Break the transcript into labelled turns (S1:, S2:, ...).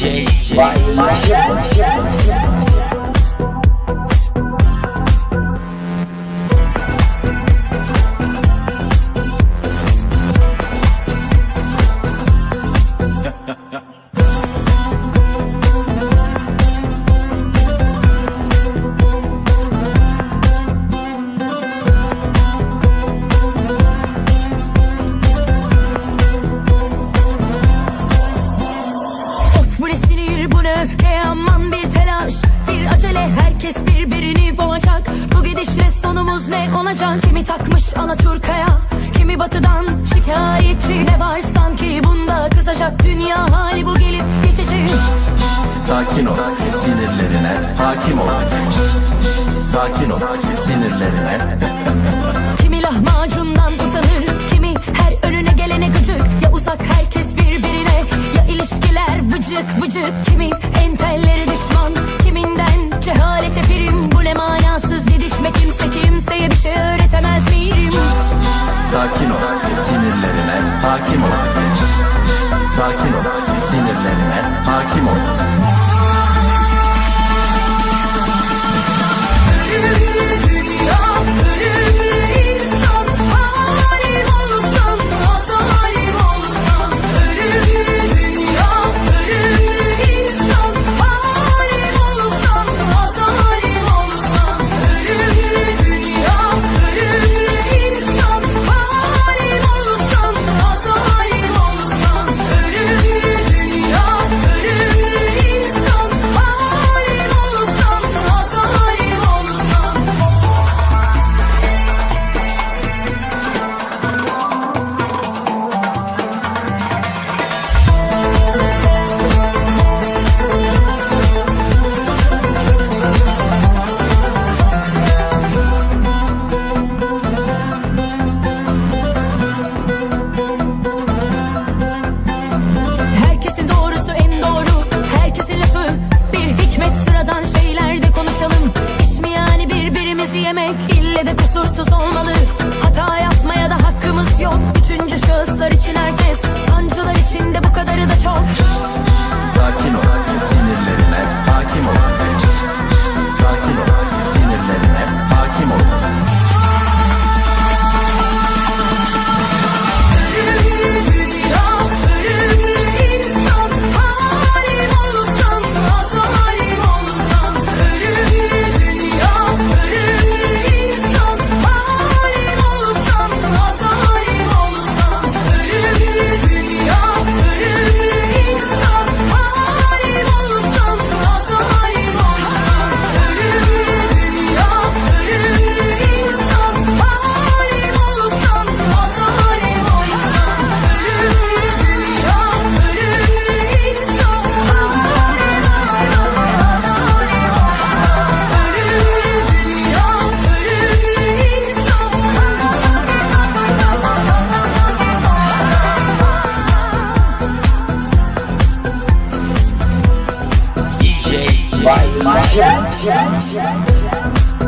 S1: DJ, DJ, DJ. Sonumuz ne olacak? Kimi takmış Alaturka'ya? Kimi batıdan şikayetçi Ne var? Sanki bunda kızacak Dünya hali bu gelip geçecek
S2: Sakin ol sinirlerine hakim ol. Sakin ol sinirlerine.
S1: Kimi lahmacundan utanır Kimi her önüne gelene gıcık. Ya uzak herkes birbirine Ya ilişkiler vıcık vıcık. Kimi
S2: Sakin ol. Sinirlerine hakim ol
S1: hikmet Sıradan şeylerde konuşalım. İş mi yani birbirimizi yemek İlle de kusursuz olmalı. Hata yapmaya da hakkımız yok. Üçüncü şahıslar için
S3: Bye. Bye. Bye.